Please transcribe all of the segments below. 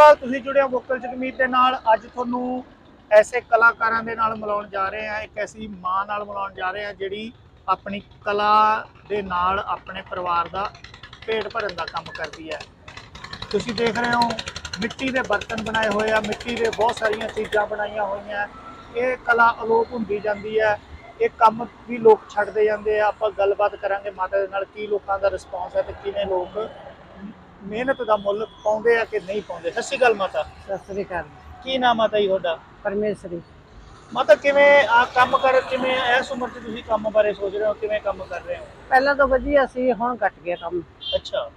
ਅਕਾਲ, ਤੁਸੀਂ ਜੁੜੇ ਹੋ ਵੋਕਲ ਜਗਮੀਤ ਦੇ ਨਾਲ। ਅੱਜ ਤੁਹਾਨੂੰ ਐਸੇ ਕਲਾਕਾਰਾਂ ਦੇ ਨਾਲ ਮਿਲਾਉਣ ਜਾ ਰਹੇ ਹਾਂ, ਇੱਕ ਐਸੀ ਮਾਂ ਨਾਲ ਮਿਲਾਉਣ ਜਾ ਰਹੇ ਹਾਂ, ਜਿਹੜੀ ਆਪਣੀ ਕਲਾ ਦੇ ਨਾਲ ਆਪਣੇ ਪਰਿਵਾਰ ਦਾ ਪੇਟ ਭਰਨ ਦਾ ਕੰਮ ਕਰਦੀ ਹੈ। ਤੁਸੀਂ ਦੇਖ ਰਹੇ ਹੋ, ਮਿੱਟੀ ਦੇ ਬਰਤਨ ਬਣਾਏ ਹੋਏ ਆ, ਮਿੱਟੀ ਦੇ ਬਹੁਤ ਸਾਰੀਆਂ ਚੀਜ਼ਾਂ ਬਣਾਈਆਂ ਹੋਈਆਂ। ਇਹ ਕਲਾ ਅਲੋਪ ਹੁੰਦੀ ਜਾਂਦੀ ਹੈ, ਇਹ ਕੰਮ ਵੀ ਲੋਕ ਛੱਡਦੇ ਜਾਂਦੇ ਆ। ਆਪਾਂ ਗੱਲਬਾਤ ਕਰਾਂਗੇ ਮਾਤਾ ਦੇ ਨਾਲ, ਕੀ ਲੋਕਾਂ ਦਾ ਰਿਸਪੌਂਸ ਹੈ ਤੇ ਕਿਵੇਂ ਲੋਕ ਮਿਹਨਤ ਦਾ ਮੁੱਲ ਪਾਉਂਦੇ ਆ ਕਿ ਨਹੀਂ ਪਾਉਂਦੇ? ਸਤਿ ਸ਼੍ਰੀ ਅਕਾਲ ਮਾਤਾ। ਸਤਿ ਸ੍ਰੀ ਅਕਾਲ। ਕੀ ਨਾਮ ਮਾਤਾ ਜੀ ਤੁਹਾਡਾ? ਪਰਮੇਸ਼ਰੀ ਮਾਤਾ ਕਿਵੇਂ ਆ ਕੰਮ ਕਰ ਕਿਵੇਂ ਇਸ ਉਮਰ 'ਚ ਤੁਸੀਂ ਕੰਮ ਬਾਰੇ ਸੋਚ ਰਹੇ ਹੋ? ਕਿਵੇਂ ਕੰਮ ਕਰ ਰਹੇ ਹੋ? ਪਹਿਲਾਂ ਤਾਂ ਵਧੀਆ ਸੀ ਹੁਣ ਘਟ ਗਿਆ ਕੰਮ। ਅੱਛਾ।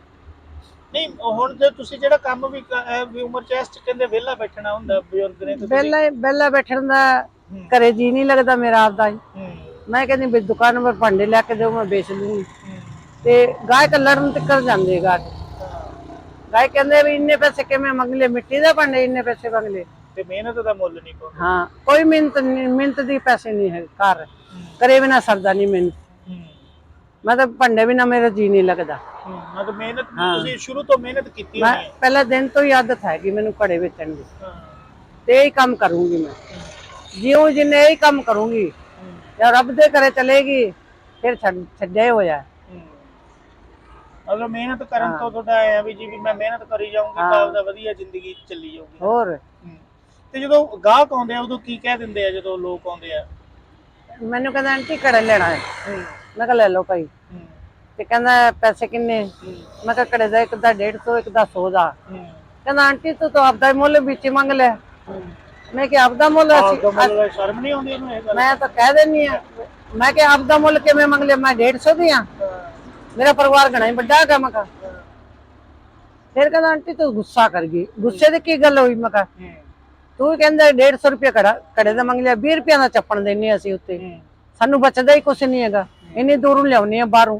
ਨਹੀਂ ਹੁਣ ਜੇ ਤੁਸੀਂ ਜਿਹੜਾ ਕੰਮ ਵੀ ਕ- ਅਹ ਵੀ ਉਮਰ 'ਚ ਇਸ 'ਚ ਕਹਿੰਦੇ ਵਿਹਲਾ ਬੈਠਣਾ ਹੁੰਦਾ ਬਜ਼ੁਰਗ ਨੇ ਤੇ ਤੁਸੀਂ- ਪਹਿਲਾਂ ਪਹਿਲਾਂ ਬੈਠਣ ਦਾ ਹੂੰ, ਘਰੇ ਜੀ ਨਹੀਂ ਲੱਗਦਾ ਮੇਰਾ ਆਪਦਾ ਹੀ। ਹੂੰ, ਮੈਂ ਕਹਿੰਦੀ ਵੀ ਦੁਕਾਨ 'ਤੇ ਭਾਂਡੇ ਲੈ ਕੇ ਦਿਓ ਮੈਂ ਵੇਚ ਲੂੰਗੀ। ਹੂੰ, ਤੇ ਗਾਹਕ ਲੜਨ ਤੱਕ ਜਾਂਦੇ ਗਾਹਕ। ਗਾਹਕ ਕਹਿੰਦੇ ਵੀ ਇੰਨੇ ਪੈਸੇ ਕਿਵੇਂ ਮੰਗ ਲਏ ਮਿੱਟੀ ਦੇ ਭਾਂਡੇ ਇੰਨੇ ਪੈਸੇ ਮੰਗ ਲਏ ਤੇ ਮਿਹਨਤ ਦਾ ਮੁੱਲ ਨਹੀਂ ਪਾਉਂਦੇ। ਹਾਂ ਕੋਈ ਮਿਹਨਤ ਨਹੀਂ ਮਿਹਨਤ ਦੀ ਪੈਸੇ ਨਹੀਂ ਹੈ ਘਰ। ਕਰੇ ਬਿਨਾ ਸਰਦਾ ਨਹੀਂ ਮਿਹਨਤ। ਹੂੰ, ਮੈਂ ਤਾਂ ਭਾਂਡੇ ਬਿਨਾ ਮੇਰਾ ਜੀ ਨਹੀਂ ਲੱਗਦਾ। ਮਤਲਬ ਮਿਹਨਤ। ਤੁਸੀਂ ਸ਼ੁਰੂ ਤੋਂ ਮਿਹਨਤ ਕੀਤੀ ਮੈਂ ਹੋਣੀ ਹੈ। ਪਹਿਲਾਂ ਦਿਨ ਤੋਂ ਹੀ ਆਦਤ ਹੈਗੀ ਮੈਨੂੰ ਘੜੇ ਵੇਚਣ ਦੀ। ਹਾਂ, ਤੇ ਇਹੀ ਕੰਮ ਕਰੂੰਗੀ ਮੈਂ। ਜਿਉਂ ਜਿੰਨੇ ਇਹੀ ਕੰਮ ਕਰੂੰਗੀ ਜਾਂ ਰੱਬ ਦੇ ਘਰੇ ਚਲੇਗੀ ਫਿਰ ਛੱਡ ਛੱਡਿਆ ਹੀ ਹੋਇਆ। ਹੂੰ। ਮਤਲਬ ਮਿਹਨਤ ਕਰਨ ਤੋਂ ਤੁਹਾਡਾ ਐ ਵੀ ਜੀ ਵੀ ਮੈਂ ਮਿਹਨਤ ਕਰੀ ਜਾਊਂਗੀ ਤਾਂ। ਆਪਦਾ ਵਧੀਆ ਜ਼ਿੰਦਗੀ ਚੱਲੀ ਜਾਊਗੀ। ਹੋਰ? ਹੂੰ। ਤੇ ਜਦੋਂ ਗਾਹਕ ਆਉਂਦੇ ਆ ਉਦੋਂ ਕੀ ਕਹਿ ਦਿੰਦੇ ਆ ਜਦੋਂ ਲੋਕ ਆਉਂਦੇ ਆ? ਮੈਨੂੰ ਕਹਿੰਦਾ ਆਂਟੀ ਕੜਾ ਲੈਣਾ ਹੈ। ਹੂੰ, ਮੈਂ ਕਿਹਾ ਲੈ ਲਓ ਭਾਈ। ਹੂੰ, ਤੇ ਕਹਿੰਦਾ ਪੈਸੇ ਕਿੰਨੇ? ਮੈਂ ਕਿਹਾ ਕੜੇ ਦਾ ਇੱਕ ਦਾ 150 ਇੱਕ ਦਾ 100 ਦਾ। ਹੂੰ, ਕਹਿੰਦਾ ਆਂਟੀ ਤੂੰ ਤਾਂ ਆਪਦਾ ਹੀ ਮੁੱਲ ਵਿੱਚ ਹੀ ਮੰਗ ਲੈ। ਮੈਂ ਕਿ ਆਪਦਾ ਮੁੱਲ ਅਸੀਂ ਮਤਲਬ ਸ਼ਰਮ ਨਹੀਂ ਆਉਂਦੀ ਇਹਨੂੰ ਇਹ ਗੱਲ? ਮੈਂ ਤਾਂ ਕਹਿ ਦਿੰਨੀ ਆ। ਮੈਂ ਕਿ ਆਪਦਾ ਮੁੱਲ ਕਿਵੇਂ ਮੰਗ ਲਿਆ? ਮੈਂ 150 ਦੀ ਆ। ਮੇਰਾ ਪਰਿਵਾਰ ਘਣਾ ਹੀ ਵੱਡਾ ਹੈਗਾ ਮੈਂ ਕਿਹਾ। ਫਿਰ ਕਹਿੰਦਾ ਆਂਟੀ ਤੂੰ ਗੁੱਸਾ ਕਰ ਗਈ। ਗੁੱਸੇ ਦੀ ਕੀ ਗੱਲ ਹੋਈ? ਮੈਂ ਕਿਹਾ ਤੂੰ ਕਹਿੰਦਾ 150 ਰੁਪਏ ਕੜਾ ਕੜੇ ਦਾ ਮੰਗ ਲਿਆ 20 ਰੁਪਏ ਦਾ ਚੱਪਣ ਦੇਣੇ ਅਸੀਂ ਉੱਤੇ। ਸਾਨੂੰ ਬਚਦਾ ਹੀ ਕੁਛ ਨਹੀਂ ਹੈਗਾ। ਇੰਨੀ ਦੂਰੋਂ ਲਿਆਉਣੀ ਆ ਬਾਹਰੋਂ।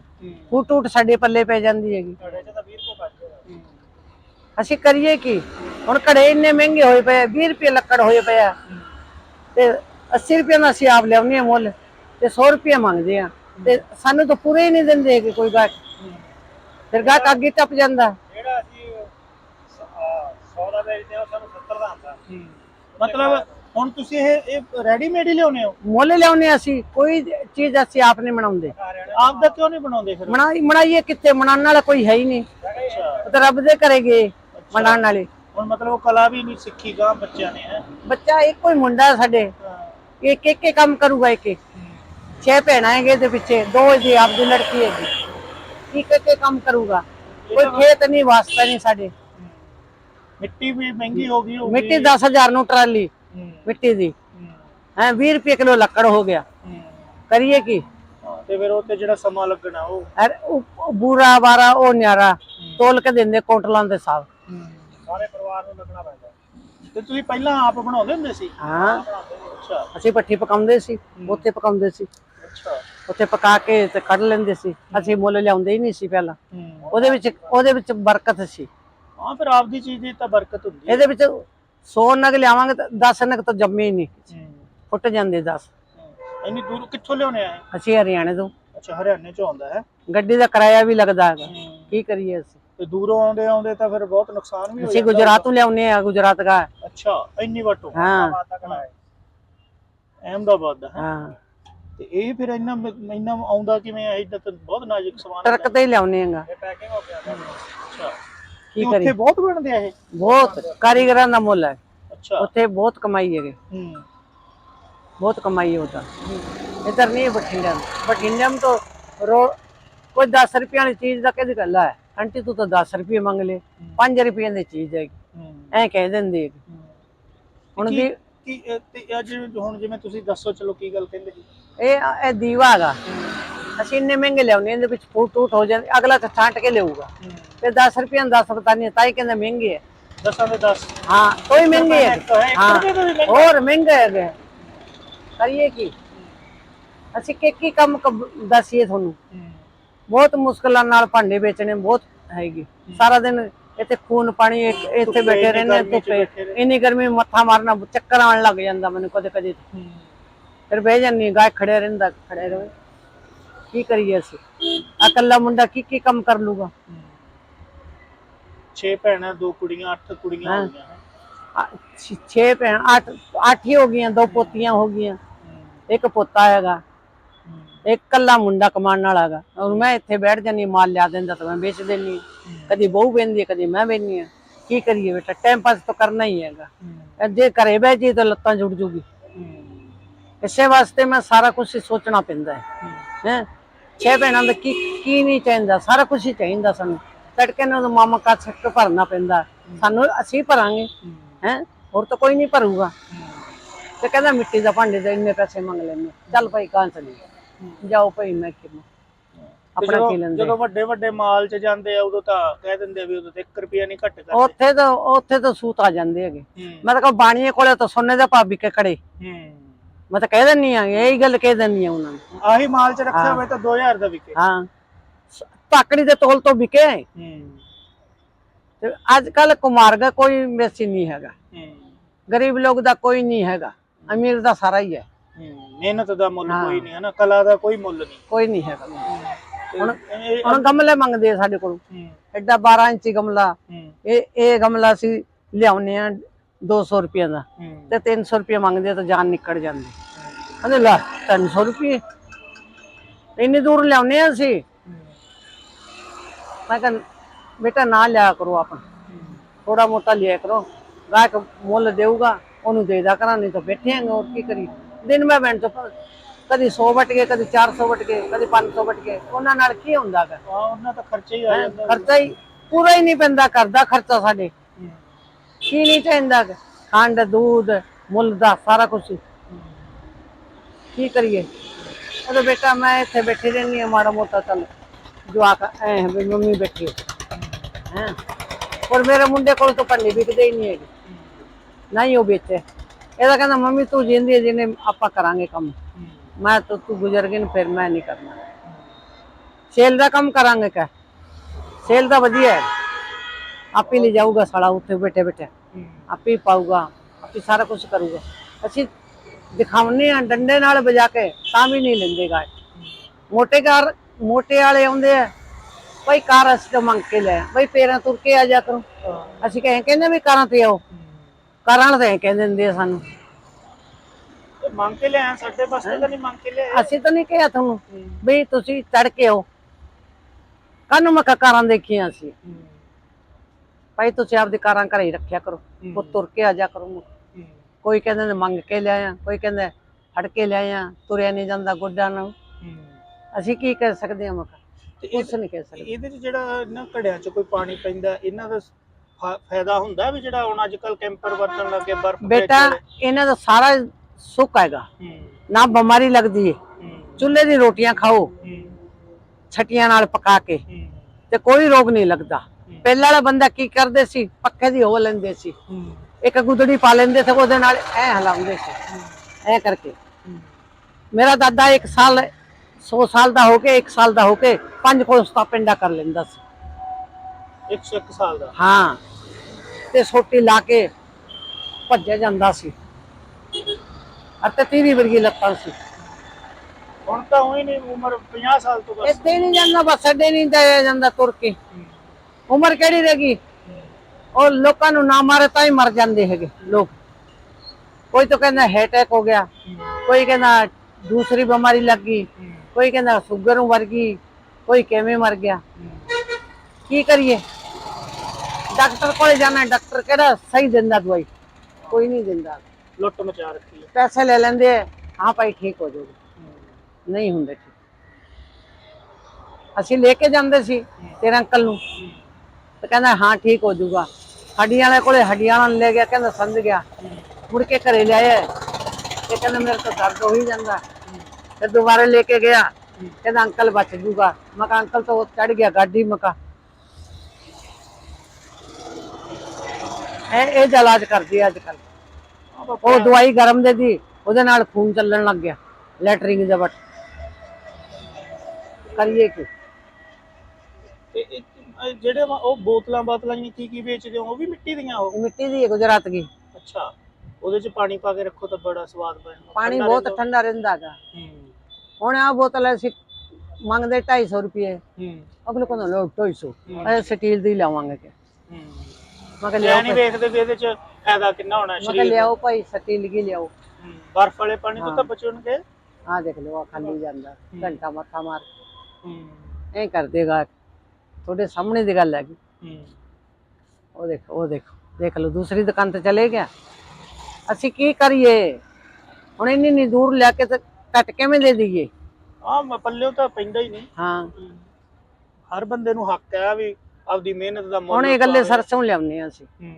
ਫੂਟ ਟੂਟ ਸਾਡੇ ਪੱਲੇ ਪੈ ਜਾਂਦੀ ਹੈਗੀ। ਤੁਹਾਡੇ ਚ ਤਾਂ 20 ਰੁਪਏ ਬਚਦੇ ਆ। ਅਸੀਂ ਕਰੀਏ ਕੀ? ਹੁਣ ਘੜੇ ਇੰਨੇ ਮਹਿੰਗੇ ਹੋਏ ਪਏ ਆ, 20 ਰੁਪਏ ਲੱਕੜ ਹੋਏ ਪਏ ਆ। ਤੇ 80 ਰੁਪਏ ਨਾਲ ਅਸੀਂ ਆਪ ਲਿਆਉਣੀ ਆ ਮੁੱਲ ਤੇ 100 ਰੁਪਏ ਮੰਗਦੇ ਆ ਤੇ ਸਾਨੂੰ ਤਾਂ ਪੂਰੇ ਹੀ ਨਹੀਂ ਦਿੰਦੇ ਹੈਗੇ ਕੋਈ ਗਾਹਕ। ਫਿਰ ਗਾਹਕ ਅੱਗੇ ਟੱਪ ਜਾਂਦਾ। ਜਿਹੜਾ ਅਸੀਂ 100 ਦਾ ਵੇਚਦੇ ਆ ਸਾਨੂੰ 70 ਦਾ ਆਉਂਦਾ। ਮਤਲਬ ਹੁਣ ਤੁਸੀਂ ਇਹ ਇਹ ਰੈਡੀਮੇਡ ਹੀ ਲਿਆਉਨੇ ਹੋ? ਮੁੱਲ ਲਿਆਉਣੇ ਅਸੀਂ ਕੋਈ ਚੀਜ਼ ਅਸੀਂ ਆਪ ਨਹੀਂ ਬਣਾਉਂਦੇ। ਆਪ ਦਾ ਕਿਉਂ ਨਹੀਂ ਬਣਾਉਂਦੇ ਫਿਰ? ਬਣਾਈ ਬਣਾਈਏ ਕਿੱਥੇ? ਬਣਾਉਣ ਵਾਲਾ ਕੋਈ ਹੈ ਹੀ ਨਹੀਂ। ਅੱਛਾ। ਉਹ ਤਾਂ ਰੱਬ ਦੇ ਘਰੇ ਗਏ ਬਣਾਉਣ ਵਾਲੇ। ਹੁਣ ਮਤਲਬ ਉਹ ਕਲਾ ਵੀ ਨਹੀਂ ਸਿੱਖੀ ਗਾ ਬੱਚਿਆਂ ਨੇ ਹੈ? ਬੱਚਾ ਇੱਕੋ ਹੀ ਮੁੰਡਾ ਹੈ। ਸਾਡੇ ਇੱਕ ਇੱਕ ਇੱਕ ਕੰਮ ਕਰੂਗਾ ਇੱਕ ਇੱਕ। ਛੇ ਭੈਣਾਂ ਹੈਗੇ ਦੇ ਪਿੱਛੇ ਦੋ ਜੀ ਆਪਦੀ ਲੜਕੀ ਹੈਗੀ। ਇੱਕ ਇੱਕ ਕੰਮ ਕਰੂਗਾ? ਕੋਈ ਖੇਤ ਨਹੀਂ ਵਾਸਤਾ ਨਹੀਂ ਸਾਡੇ। ਮਿੱਟੀ ਵੀ ਮਹਿੰਗੀ ਹੋ ਗਈ ਹੋਊਗੀ। ਮਿੱਟੀ 10000 ਨੂੰ ਟਰਾਲੀ ਮਿੱਟੀ ਦੀ। ਹੂੰ, ਹੈ 20 ਰੁਪਏ ਕਿਲੋ ਲੱਕੜ ਹੋ ਗਿਆ। ਕਰੀਏ ਕੀ? ਤੇ ਫਿਰ ਉਹ ਤੇ ਜਿਹੜਾ ਸਮਾਂ ਲੱਗਣਾ ਉਹ? ਅਰ ਬੂਰਾ ਬਾਰਾ ਉਹ ਨਿਆਰਾ ਤੋਲ ਕੇ ਦਿੰਦੇ ਕੋਟਲਾਂ ਦੇ ਸਾਹ ਸਾਰੇ ਪਰਿਵਾਰ ਨੂੰ ਲੱਗਣਾ ਪੈਂਦਾ। ਤੇ ਤੁਸੀਂ ਪਹਿਲਾਂ ਆਪ ਬਣਾਉਂਦੇ ਹੁੰਦੇ ਸੀ? ਹਾਂ। ਅੱਛਾ। ਅਸੀਂ ਪੱਠੀ ਪਕਾਉਂਦੇ ਸੀ ਉੱਥੇ ਪਕਾਉਂਦੇ ਸੀ। ਅੱਛਾ। ਉੱਥੇ ਪਕਾ ਕੇ ਤੇ ਕੱਢ ਲੈਂਦੇ ਸੀ। ਅਸੀਂ ਮੁੱਲ ਲਿਆਉਂਦੇ ਹੀ ਨਹੀਂ ਸੀ ਪਹਿਲਾਂ। ਉਹਦੇ ਵਿੱਚ ਉਹਦੇ ਵਿੱਚ ਬਰਕਤ ਸੀ। ਹਾਂ ਫਿਰ ਆਪਦੀ ਚੀਜ਼ ਦੀ ਤਾਂ ਬਰਕਤ ਹੁੰਦੀ ਹੈ। ਇਹਦੇ ਵਿੱਚ 100 ਨਗ ਲਿਆਵਾਂਗੇ ਤਾਂ 10 ਨਗ ਤਾਂ ਜੰਮੇ ਹੀ ਨਹੀਂ। ਫੁੱਟ ਜਾਂਦੇ 10 ਹੂੰ। ਇੰਨੀ ਦੂਰ ਕਿੱਥੋਂ ਲਿਆਉਣੇ ਆ ਇਹ? ਅਸੀਂ ਹਰਿਆਣੇ ਤੋਂ। ਅੱਛਾ ਹਰਿਆਣੇ ਚੋਂ ਆਉਂਦਾ ਹੈ। ਗੱਡੀ ਦਾ ਕਿਰਾਇਆ ਵੀ ਲੱਗਦਾ ਹੈਗਾ। ਹੂੰ। ਕੀ ਕਰੀਏ ਅਸੀਂ? ਤੇ ਦੂਰੋਂ ਆਉਂਦੇ ਆਉਂਦੇ ਤਾਂ ਫਿਰ ਬਹੁਤ ਨੁਕਸਾਨ ਵੀ ਹੋ ਅਸੀਂ ਗੁਜਰਾਤ ਤੋਂ ਲਿਆਉਨੇ ਆ ਗੁਜਰਾਤ ਦਾ। ਅੱਛਾ ਇੰਨੀ ਵਟੋ। ਹਾਂ। ਅਹਿਮਦਾਬਾਦ ਦਾ। ਹਾਂ। ਤੇ ਇਹ ਫਿਰ ਇੰਨਾ ਇੰਨਾ ਆਉਂਦਾ ਕਿਵੇਂ ਹੈ ਤਾਂ ਬਹੁਤ ਨਾਜ਼ੁਕ ਸਮਾਨ ਟਰੱਕ ਤੇ ਹੀ ਲਿਆਉਨੇ ਆਂਗਾ ਪੈਕਿੰਗ ਹੋ ਗਿਆ ਅੱਛਾ। ਕੀ ਕਰੀ ਬਹੁਤ ਕਾਰੀਗਰਾਂ ਦਾ ਮੁੱਲ ਹੈ। ਉੱਥੇ ਬਹੁਤ ਕਮਾਈ ਹੈਗੇ। ਹੂੰ। ਬਹੁਤ ਕਮਾਈ ਹੁੰਦਾ ਇਧਰ ਨਹੀਂ ਬਠਿੰਡਾ ਬਠਿੰਡਾ ਤੋਂ ਰੋ ਕੋਈ 10 ਰੁਪਏ ਵਾਲੀ ਚੀਜ਼ ਦਾ ਕਿਹਦੀ ਗੱਲ ਹੈ? ਆਂਟੀ ਤੂੰ ਤਾਂ 10 ਰੁਪਏ ਮੰਗ ਲੈ 5 ਰੁਪਏ ਦੀ ਚੀਜ਼ ਹੈਗੀ। ਐ ਕਹਿ ਦਿੰਦੇ ਹੁਣ ਵੀ ਕੀ ਇਹ ਤੇ ਅੱਜ ਹੁਣ ਜਿਵੇਂ ਤੁਸੀਂ ਦੱਸੋ ਚਲੋ ਕੀ ਗੱਲ ਕਹਿੰਦੇ ਸੀ ਇਹ ਇਹ ਦੀਵਾ ਹੈਗਾ। ਅਸੀਂ ਇੰਨੇ ਮਹਿੰਗੇ ਲਿਆਉਨੇ ਇਹਦੇ ਵਿੱਚ ਫੂਟ ਟੂਟ ਹੋ ਜਾਂਦੇ ਅਗਲਾ ਤਾਂ ਛਾਂਟ ਕੇ ਲਊਗਾ ਤੇ 10 ਰੁਪਏ 10 ਪਤਾ ਨਹੀਂ ਤਾਂ ਹੀ ਕਹਿੰਦੇ ਮਹਿੰਗੇ ਹੈ ਦਸਾਂ ਦੇ 10 ਹਾਂ ਕੋਈ ਮਹਿੰਗੇ ਹੈ ਇੱਕ ਹਾਂ ਰੁਪਏ ਤੋਂ ਵੀ ਮਹਿੰਗੇ। ਹੋਰ ਮਹਿੰਗੇ ਹੈਗੇ ਕਰੀਏ ਕੀ? ਅਸੀਂ ਕਿ ਕੀ ਕੰਮ ਕ- ਦੱਸੀਏ ਤੁਹਾਨੂੰ? ਹੂੰ। ਬਹੁਤ ਮੁਸ਼ਕਲਾਂ ਨਾਲ ਭਾਂਡੇ ਵੇਚਣੇ ਬਹੁਤ ਹੈਗੀ। ਸਾਰਾ ਦਿਨ ਇੱਥੇ ਖੂਨ ਪਾਣੀ ਇੱਕ- ਇੱਥੇ ਬੈਠੇ ਰਹਿੰਦੇ 'ਚ ਧੁੱਪੇ। ਇੰਨੀ ਗਰਮੀ ਮੱਥਾ ਮਾਰਨਾ ਚੱਕਰ ਆਉਣ ਲੱਗ ਜਾਂਦਾ ਮੈਨੂੰ ਕਦੇ ਕਦੇ। ਫਿਰ ਬਹਿ ਜਾਂਦੀ ਗਾਇ ਖੜੇ ਰਹਿੰਦਾ ਖੜੇ ਰਹੇ ਕੀ ਕਰੀਏ ਅਸੀਂ? ਆਹ ਇਕੱਲਾ ਮੁੰਡਾ ਕੀ ਕੀ ਕੰਮ ਕਰ ਲੂਗਾ ਛੇ ਭੈਣਾਂ ਦੋ ਕੁੜੀਆਂ ਅੱਠ ਕੁੜੀਆਂ ਹੋ। ਗਈਆਂ। ਆ, ਛ- ਛੇ ਭੈਣ ਅੱਠ ਅੱਠ ਹੀ ਹੋ ਗਈਆਂ ਦੋ ਪੋਤੀਆਂ ਹੋ ਗਈਆਂ। ਇੱਕ ਪੋਤਾ ਹੈਗਾ। ਇੱਕ ਕੱਲਾ ਮੁੰਡਾ ਕਮਾਉਣ ਵਾਲਾ ਹੈਗਾ। ਮੈਂ ਇੱਥੇ ਬੈਠ ਜਾਨੀ ਮਾਲ ਲਿਆ ਦਿੰਦਾ ਤਾਂ ਮੈਂ ਵੇਚ ਹਾਂ। ਕਦੀ ਬਹੂ ਬੈਂਦੀ ਹੈ ਕਦੀ ਮੈਂ ਬੈਂਦੀ ਆ ਕੀ ਕਰੀਏ ਬੇਟਾ ਟਾਈਮ ਪਾਸ ਤਾਂ ਕਰਨਾ ਹੀ ਹੈਗਾ। ਜੇ ਘਰੇ ਬਹਿ ਜੀ ਤਾਂ ਲੱਤਾਂ ਜੁੜ ਜੂਗੀ। ਇਸੇ ਵਾਸਤੇ ਮੈਂ ਸਾਰਾ ਕੁਝ ਸੋਚਣਾ ਪੈਂਦਾ ਹੈ। ਹੈ। ਛੇ ਭੈਣਾਂ ਦਾ ਕੀ ਕੀ ਨਹੀਂ ਚਾਹੀਦਾ ਸਾਰਾ ਕੁਝ ਹੀ ਚਾਹੀਦਾ ਸਾਨੂੰ। ਤੜਕੇ ਨੂੰ ਮਾਮਾ ਕਾ ਛੱਕ ਭਰਨਾ ਪੈਂਦਾ। ਸਾਨੂੰ ਅਸੀਂ ਭਰਾਂਗੇ। ਹੈ। ਹੋਰ ਤਾਂ ਕੋਈ ਨਹੀਂ ਭਰੂਗਾ। ਤੇ ਕਹਿੰਦਾ ਮਿੱਟੀ ਦਾ ਭਾਂਡੇ ਦੇ ਇੰਨੇ ਪੈਸੇ ਮੰਗ ਲੈਣੇ ਚੱਲ ਭਾਈ ਕਾਂ ਚਲੀ ਜਾਓ ਭਾਈ ਮੈਂ ਕਿ ਆਪਣਾ ਕੀ ਲੈਂਦੇ ਜਦੋਂ ਵੱਡੇ ਵੱਡੇ ਮਾਲ 'ਚ ਜਾਂਦੇ ਆ ਉਦੋਂ ਤਾਂ ਕਹਿ ਦਿੰਦੇ ਆ ਵੀ ਉਦੋਂ ਤੇ 1 ਰੁਪਿਆ ਨਹੀਂ ਘੱਟ ਕਰਦੇ। ਉੱਥੇ ਤਾਂ ਉੱਥੇ ਤਾਂ ਸੂਤ ਆ ਜਾਂਦੇ ਹੈਗੇ। ਮੈਂ ਤਾਂ ਕਹਾਂ ਬਾਣੀਏ ਕੋਲੇ ਤਾਂ ਸੋਨੇ ਦਾ ਭਾਬੀ ਕੇ ਖੜੇ ਮੈਂ ਤਾਂ ਕਹਿ ਦਿੰਨੀ ਆ ਇਹੀ ਗੱਲ ਕਹਿ ਦਿੰਨੀ ਆ ਉਹਨਾਂ ਨੂੰ। ਆਹੀ ਮਾਲ 'ਚ ਰੱਖਿਆ ਹੋਵੇ ਤਾਂ 2000 ਦਾ ਵਿਕੇ। ਹਾਂ। ਤਾਕੜੀ ਦੇ ਤੋਲ ਤੋਂ ਵਿਕੇ ਹੂੰ। ਤੇ ਅੱਜ ਕੱਲ ਕੁਮਾਰਗਾ ਕੋਈ ਵੇਸੀ ਨਹੀਂ ਹੈਗਾ। ਗਰੀਬ ਲੋਕ ਦਾ ਕੋਈ ਨਹੀਂ ਹੈਗਾ। ਅਮੀਰ ਦਾ ਸਾਰਾ ਹੀ ਹੈ। ਹੂੰ। ਮਿਹਨਤ ਦਾ ਮੁੱਲ ਕੋਈ ਨਹੀਂ ਹੈ ਨਾ। ਕਲਾ ਦਾ ਕੋਈ ਮੁੱਲ ਨਹੀਂ। ਕੋਈ ਨਹੀਂ ਹੈਗਾ। ਹੁਣ ਗਮਲੇ ਮੰਗਦੇ ਆ ਸਾਡੇ ਕੋਲ। ਐਡਾ 12 ਇੰਚੀ ਗਮਲਾ। ਇਹ ਇਹ ਗਮਲਾ ਅਸੀਂ ਲਿਆਉਨੇ ਆ 200 ਰੁਪਏ ਦਾ। ਤੇ 300 ਰੁਪਏ ਮੰਗਦੇ ਆ ਤਾਂ ਜਾਨ ਨਿਕਲ ਜਾਂਦੀ। ਕਹਿੰਦੇ ਲੈ 300 ਰੁਪਏ ਇੰਨੀ ਦੂਰ ਲਿਆਉਨੇ ਆ ਅਸੀਂ। ਮੈਂ ਕਿਹਾ ਬੇਟਾ ਨਾ ਲਿਆ ਕਰੋ ਆਪਣਾ। ਥੋੜਾ ਮੋਟਾ ਲਿਆ ਕਰੋ। ਗਾਹਕ ਮੁੱਲ ਦੇਊਗਾ ਉਹਨੂੰ ਦੇ ਦਿਆ ਕਰਾਂ ਨਹੀਂ ਤਾਂ ਬੈਠੇ ਆਂਗੇ ਹੋਰ ਕੀ ਕਰੀ ਦਿਨ ਮੈਂ ਬੈਠ ਤੋਂ ਕਦੀ 100 ਵਟ ਗਏ ਕਦੀ 400 ਵਟ ਗਏ ਕਦੀ 500 ਵਟ ਗਏ। ਉਹਨਾਂ ਨਾਲ ਕੀ ਹੁੰਦਾ ਗਾ? ਆ ਉਹਨਾਂ ਦਾ ਖਰਚਾ ਹੀ ਆ ਜਾਂਦਾ ਖਰਚਾ ਹੀ ਪੂਰਾ ਹੀ ਨਹੀਂ ਪੈਂਦਾ ਕਰਦਾ ਖਰਚਾ ਸਾਡੇ। ਕੀ ਨਹੀਂ ਚਾਹੀਦਾ? ਖੰਡ ਦੁੱਧ ਮੁੱਲ ਦਾ ਸਾਰਾ ਕੁਝ ਕੀ ਕਰੀਏ? ਉਹਦੇ ਬੇਟਾ ਮੈਂ ਇੱਥੇ ਬੈਠੀ ਰਹਿੰਦੀ ਹਾਂ ਮਾੜਾ ਮੋਟਾ ਚੱਲ। ਜਵਾਕ ਐ ਵੀ ਮੰਮੀ ਬੈਠੀ। ਹੈ? ਔਰ ਮੇਰੇ ਮੁੰਡੇ ਕੋਲ ਤਾਂ ਪੰਨੇ ਵਿਕਦੇ ਹੀ ਨਹੀਂ ਹੈਗੇ। ਨਹੀਂ ਉਹ ਵੇਚੇ। ਇਹਦਾ ਕਹਿੰਦਾ ਮੰਮੀ ਤੂੰ ਜਿੰਦੀ ਹੈ ਜਿਹਨੇ ਆਪਾਂ ਕਰਾਂਗੇ ਕੰਮ। ਮੈਂ ਤਾਂ ਤੂੰ ਗੁਜ਼ਰ ਗਈ ਫਿਰ ਮੈਂ ਨਹੀਂ ਕਰਨਾ। ਸੇਲ ਦਾ ਕੰਮ ਕਰਾਂਗੇ ਕਾ ਸੇਲ ਦਾ ਵਧੀਆ ਹੈ। ਆਪੇ ਲੈ ਜਾਊਗਾ ਸਾਲਾ, ਉੱਥੇ ਬੈਠੇ ਬੈਠੇ। ਆਪੇ ਪਾਊਗਾ, ਆਪੇ ਸਾਰਾ ਕੁਝ ਕਰੂਗਾ। ਅਸੀਂ ਦਿਖਾਉਣੇ ਆ ਡੰਡੇ ਨਾਲ ਵਜਾ ਕੇ, ਤਾਂ ਵੀ ਨਹੀਂ ਲੈਂਦੇ ਗਾ ਮੋਟੇ ਕਾਰ ਮੋਟੇ ਵਾਲੇ ਆਉਂਦੇ ਆ। ਬਈ ਕਾਰ ਅਸੀਂ ਤਾਂ ਮੰਗ ਕੇ ਲੈ ਬਈ ਪੇਰਾਂ ਤੁਰ ਕੇ ਆ ਜਾ ਕਰੋ। ਅਸੀਂ ਕਹੇ ਕਹਿੰਦੇ ਵੀ ਕਾਰਾਂ ਤੇ ਆਓ। ਕਾਰਾਂ ਵਾਲੇ ਤਾਂ ਕਹਿੰਦੇ ਹੁੰਦੇ ਆ ਸਾਨੂੰ। ਮੰਗ ਕੇ ਲਿਆ ਸਾਡੇ ਵਾਸਤੇ ਤਾਂ ਨਹੀਂ ਮੰਗ ਕੇ ਲਿਆ ਅਸੀਂ ਤਾਂ ਨਹੀਂ ਕਿਹਾ ਤੁਹਾਨੂੰ ਬਈ ਤੁਸੀਂ ਚੜ ਕੇ ਆਓ ਕਾਨੂੰ ਮੈਂ ਕਿਹਾ ਕਾਰਾਂ ਦੇਖੀਆਂ ਅਸੀਂ ਭਾਈ ਤੁਸੀਂ ਆਪਦੀ ਕਾਰਾਂ ਘਰੇ ਹੀ ਰੱਖਿਆ ਕਰੋ। ਉਹ ਤੁਰ ਕੇ ਆ ਜਾ ਕਰੋ ਕੋਈ ਕਹਿੰਦੇ ਨੇ ਮੰਗ ਕੇ ਲਿਆਇਆ ਕੋਈ ਕਹਿੰਦਾ ਫੜ ਕੇ ਲਿਆਇਆ ਤੁਰਿਆ ਨਹੀਂ ਜਾਂਦਾ ਗੋਡਿਆਂ ਨਾਲ। ਅਸੀਂ ਕੀ ਕਹਿ ਸਕਦੇ ਹਾਂ ਮੱਕਾ ਕੁਛ ਨਹੀਂ ਕਹਿ ਸਕਦੇ। ਇਹਦੇ ਚ ਜਿਹੜਾ ਇਹਨਾਂ ਘੜਿਆਂ ਚ ਕੋਈ ਪਾਣੀ ਪੈਂਦਾ ਇਹਨਾਂ ਦਾ ਫਾਇਦਾ ਹੁੰਦਾ ਵੀ ਜਿਹੜਾ ਹੁਣ ਅੱਜ ਕੱਲ ਕੈਂਪਰ ਵਰਤਣ ਲੱਗੇ ਬਰਫ ਬੇਟਾ ਇਹਨਾਂ ਦਾ ਸਾਰਾ ਸੁੱਕ ਹੈਗਾ ਨਾ ਬਿਮਾਰੀ ਲੱਗਦੀ ਹੈ। ਚੁੱਲ੍ਹੇ ਦੀ ਰੋਟੀਆਂ ਖਾਓ। ਛਟੀਆਂ ਨਾਲ ਪਕਾ ਕੇ। ਤੇ ਕੋਈ ਰੋਗ ਨਹੀਂ ਲੱਗਦਾ। ਪਹਿਲਾਂ ਵਾਲਾ ਬੰਦਾ ਕੀ ਕਰਦੇ ਸੀ? ਪੱਖੇ ਦੀ ਹੋ ਲੈਂਦੇ ਸੀ। ਇੱਕ ਗੁਦੜੀ ਪਾ ਲੈਂਦੇ ਸੀ ਉਹਦੇ ਨਾਲ ਐ ਹਲਾਉਂਦੇ ਸੀ। ਐ ਕਰਕੇ। ਮੇਰਾ ਦਾਦਾ ਇੱਕ ਸਾਲ 100 ਸਾਲ ਦਾ ਹੋ ਕੇ 1 ਸਾਲ ਦਾ ਹੋ ਕੇ ਪੰਜ ਕੋਸਤਾ ਪਿੰਡਾ ਕਰ ਲੈਂਦਾ ਸੀ। 101 ਸਾਲ ਦਾ। ਹਾਂ। ਤੇ ਸੋਟੀ ਲਾ ਕੇ ਭੱਜਿਆ ਜਾਂਦਾ ਸੀ। ਅਤੇ ਤੀਵੀਂ ਵਰਗੀ ਲੱਤਾਂ ਸੀ। ਹੁਣ ਤਾਂ ਉਹੀ ਨਹੀਂ ਉਮਰ 50 ਸਾਲ ਤੋਂ ਬਸ। ਇੱਥੇ ਨਹੀਂ ਜਾਂਦਾ ਬਸ ਅੱਡੇ ਨਹੀਂ ਜਾਇਆ ਜਾਂਦਾ ਤੁਰ ਕੇ। ਉਮਰ ਕਿਹੜੀ ਰਹਿ ਗਈ? ਉਹ ਲੋਕਾਂ ਨੂੰ ਨਾ ਮਾਰੇ ਤਾਂ ਹੀ ਮਰ ਜਾਂਦੇ ਹੈਗੇ ਲੋਕ। ਕੋਈ ਤਾਂ ਕਹਿੰਦਾ ਅਟੈਕ ਹੋ ਗਿਆ ਕੋਈ ਕਹਿੰਦਾ ਦੂਸਰੀ ਬਿਮਾਰੀ ਲੱਗ ਗਈ ਕੋਈ ਕਹਿੰਦਾ ਸ਼ੂਗਰ ਨੂੰ ਮਰ ਗਈ ਕੋਈ ਕਿਵੇਂ ਮਰ ਗਿਆ। ਕੀ ਕਰੀਏ? ਡਾਕਟਰ ਕੋਲੇ ਜਾਣਾ ਡਾਕਟਰ ਕਿਹੜਾ ਸਹੀ ਦਿੰਦਾ ਦਵਾਈ? ਕੋਈ ਨਹੀਂ ਦਿੰਦਾ। ਲੁੱਟ ਮਚਾ ਰੱਖੀ ਹੈ। ਪੈਸੇ ਲੈ ਲੈਂਦੇ ਆ, ਹਾਂ ਭਾਈ ਠੀਕ ਹੋ ਜਾਊਗਾ। ਨਹੀਂ ਹੁੰਦੇ ਠੀਕ। ਅਸੀਂ ਲੈ ਕੇ ਜਾਂਦੇ ਸੀ ਤੇਰੇ ਅੰਕਲ ਨੂੰ। ਤੇ ਕਹਿੰਦਾ ਹਾਂ ਠੀਕ ਹੋ ਜਾਊਗਾ। ਹੱਡੀਆਂ ਵਾਲੇ ਕੋਲੇ ਹੱਡੀਆਂ ਵਾਲਾ ਲੈ ਗਿਆ ਕਹਿੰਦਾ ਸਮਝ ਗਿਆ। ਮੁੜ ਕੇ ਘਰੇ ਲਿਆਇਆ ਤੇ ਕਹਿੰਦਾ ਮੇਰੇ ਤੋਂ ਦਰਦ ਹੋ ਹੀ ਜਾਂਦਾ। ਤੇ ਦੁਬਾਰਾ ਲੈ ਕੇ ਗਿਆ। ਕਹਿੰਦਾ ਅੰਕਲ ਬਚ ਜੂਗਾ ਮੈਂ ਕਿਹਾ ਅੰਕਲ ਤਾਂ ਚੜ ਗਿਆ ਗਾਡੀ ਮਕਾ ਇਹ ਇਹ ਜਿਹਾ ਕਰਦੀ ਅੱਜ ਕੱਲ ਉਹ ਦਵਾਈ ਗਰਮ ਦੇ ਦੀ ਉਹਦੇ ਨਾਲ ਖੂਨ ਚੱਲਣ ਲੱਗ ਗਿਆ ਲੈਟਰਿੰਗ ਦੇ ਵਟ। ਕਰੀਏ ਕੀ? ਤੇ ਇਹ- ਇਹ ਜਿਹੜੇ ਵਾ ਉਹ ਬੋਤਲਾਂ ਬਾਤਲਾਂ ਜਿਹੀਆਂ ਕੀ ਕੀ ਵੇਚਦੇ ਹੋ ਉਹ ਵੀ ਮਿੱਟੀ ਦੀਆਂ ਉਹ? ਮਿੱਟੀ ਦੀ ਹੈ ਗੁਜਰਾਤ ਦੀ। ਅੱਛਾ ਉਹਦੇ ਚ ਪਾਣੀ ਪਾ ਕੇ ਰੱਖੋ ਤਾਂ ਬੜਾ ਸਵਾਦ ਬਣਦਾ ਪਾਣੀ ਬਹੁਤ ਠੰਡਾ ਰਹਿੰਦਾ ਹੂੰ। ਹੁਣ ਆ ਬੋਤਲ ਅਸੀਂ ਮੰਗਦੇ 250 ਰੁਪਏ। ਹੂੰ। ਅਗਲੇ ਕੋਲ ਲੋ 250 ਅਸੀਂ ਸਟੀਲ ਦੀ ਲਾਵਾਂਗੇ ਕਿ। ਹੂੰ। ਮੈਂ ਕਿਹਾ ਲੈ ਲਿਆਓ ਨਹੀਂ ਵੇਖਦੇ ਵੀ ਇਹਦੇ ਚ ਫਾਇਦਾ ਕਿੰਨਾ ਹੋਣਾ ਮੈਂ ਕਿਹਾ ਸਰੀਰ ਲਿਆਓ ਭਾਈ ਸਟੀਲ ਕੀ ਲਿਆਓ। ਹੂੰ, ਬਰਫ਼ ਵਾਲੇ ਪਾਣੀ ਤੋਂ ਤਾਂ ਬਚਣਗੇ। ਆਹ ਦੇਖ ਲਓ ਆ ਖਾਲੀ ਜਾਂਦਾ ਘੰਟਾ ਮੱਥਾ ਮਾਰ। ਹੂੰ। ਐ ਕਰ ਦੇਗਾ ਤੁਹਾਡੇ ਸਾਹਮਣੇ ਦੀ ਗੱਲ ਹੈਗੀ। ਹੂੰ। ਉਹ ਦੇਖੋ ਉਹ ਦੇਖੋ ਦੇਖ ਲਓ ਦੂਸਰੀ ਦੁਕਾਨ ਤੇ ਚਲੇ ਗਿਆ। ਅਸੀਂ ਕੀ ਕਰੀਏ? ਹੁਣ ਇੰਨੀ ਇੰਨੀ ਦੂਰ ਲੈ ਕੇ ਤੇ ਕੱਟ ਕਿਵੇਂ ਦੇ ਦਈਏ? ਆ ਮੈਂ ਪੱਲਿਓ ਤਾਂ ਪੈਂਦਾ ਹੀ ਨਹੀਂ। ਹਾਂ। ਹਰ ਬੰਦੇ ਨੂੰ ਹੱਕ ਹੈ ਵੀ ਆਪਦੀ ਮਿਹਨਤ ਦਾ ਮੁੱਲ ਹੁਣ ਇਹ ਗੱਲੇ ਸਰਸੋਂ ਲਿਆਉਂਦੇ ਆ ਅਸੀਂ। ਹੂੰ।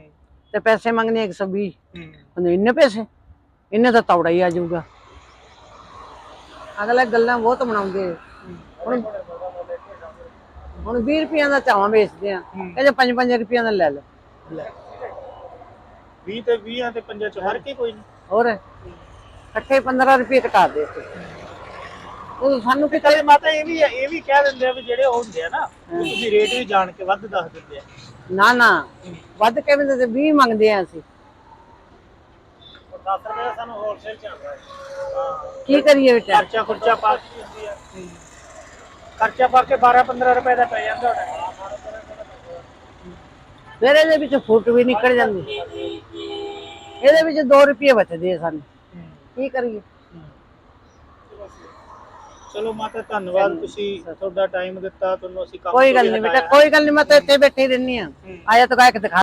ਤੇ ਪੈਸੇ ਮੰਗਨੇ 120 ਹੂੰ। ਹੁਣ ਇੰਨੇ ਪੈਸੇ? ਇੰਨੇ ਤਾਂ ਤੌੜਾ ਹੀ ਆ ਜਾਊਗਾ। ਅਗਲੇ ਗੱਲਾਂ ਬਹੁਤ ਬਣਾਉਂਦੇ। ਹੁਣ ਹੁਣ 20 ਰੁਪਈਆਂ ਦਾ ਚਾਵਾਂ ਵੇਚਦੇ ਆ। ਕਹਿੰਦੇ 5-5 ਰੁਪਈਆਂ ਦਾ ਲੈ ਲਓ। 20 ਤੇ 20 ਤੇ 5 ਚ ਫ਼ਰਕ ਹੀ ਕੋਈ ਨਹੀਂ। ਹੋਰ? ਇਕੱਠੇ 15 ਰੁਪਏ ਘਟਾ ਦੇ। ਤੇ ਉਹ ਸਾਨੂੰ ਕਿ ਕਿਤੇ ਮਾਤਾ ਇਹ ਵੀ ਇਹ ਵੀ ਕਹਿ ਦਿੰਦੇ ਆ ਵੀ ਜਿਹੜੇ ਉਹ ਹੁੰਦੇ ਆ ਨਾ ਤੁਸੀਂ ਰੇਟ ਵੀ ਜਾਣ ਕੇ ਵੱਧ ਦੱਸ ਦਿੰਦੇ ਆ। ਨਾ ਨਾ। ਵੱਧ ਕਿਵੇਂ ਦੇ 20 ਮੰਗਦੇ ਆ ਅਸੀਂ। 10 ਰੁਪਏ ਦਾ ਸਾਨੂੰ ਹੋਲਸੇਲ ਚ ਆਉਂਦਾ ਹੈ। ਕੀ ਕਰੀਏ ਬੇਟਾ? ਖਰਚਾ ਖੁਰਚਾ ਪਾ ਕੇ ਹੁੰਦੀ ਆ। ਖਰਚਾ ਪਾ ਕੇ 12 15 ਰੁਪਏ ਦਾ ਪੈ ਜਾਂਦਾ ਹੋਣਾ ਫਿਰ ਇਹਦੇ ਵਿੱਚ ਫੁੱਟ ਵੀ ਨਿਕਲ ਜਾਂਦੀ। ਇਹਦੇ ਵਿੱਚ 2 ਰੁਪਏ ਬਚਦੇ ਆ ਸਾਨੂੰ। ਕੀ ਕਰੀਏ? ਚਲੋ ਮਾਤਾ ਧੰਨਵਾਦ ਤੁਸੀਂ ਤੁਹਾਡਾ ਟਾਈਮ ਦਿੱਤਾ ਤੁਹਾਨੂੰ ਅਸੀਂ ਕੰਮ ਕੋਈ ਗੱਲ ਨਹੀਂ ਬੇਟਾ। ਕੋਈ ਗੱਲ ਨਹੀਂ ਮੈਂ ਤਾਂ ਇੱਥੇ ਬੈਠੀ ਰਹਿੰਦੀ ਆ ਆਇਆ ਤਾਂ ਕਾ ਕੇ ਦਿਖਾ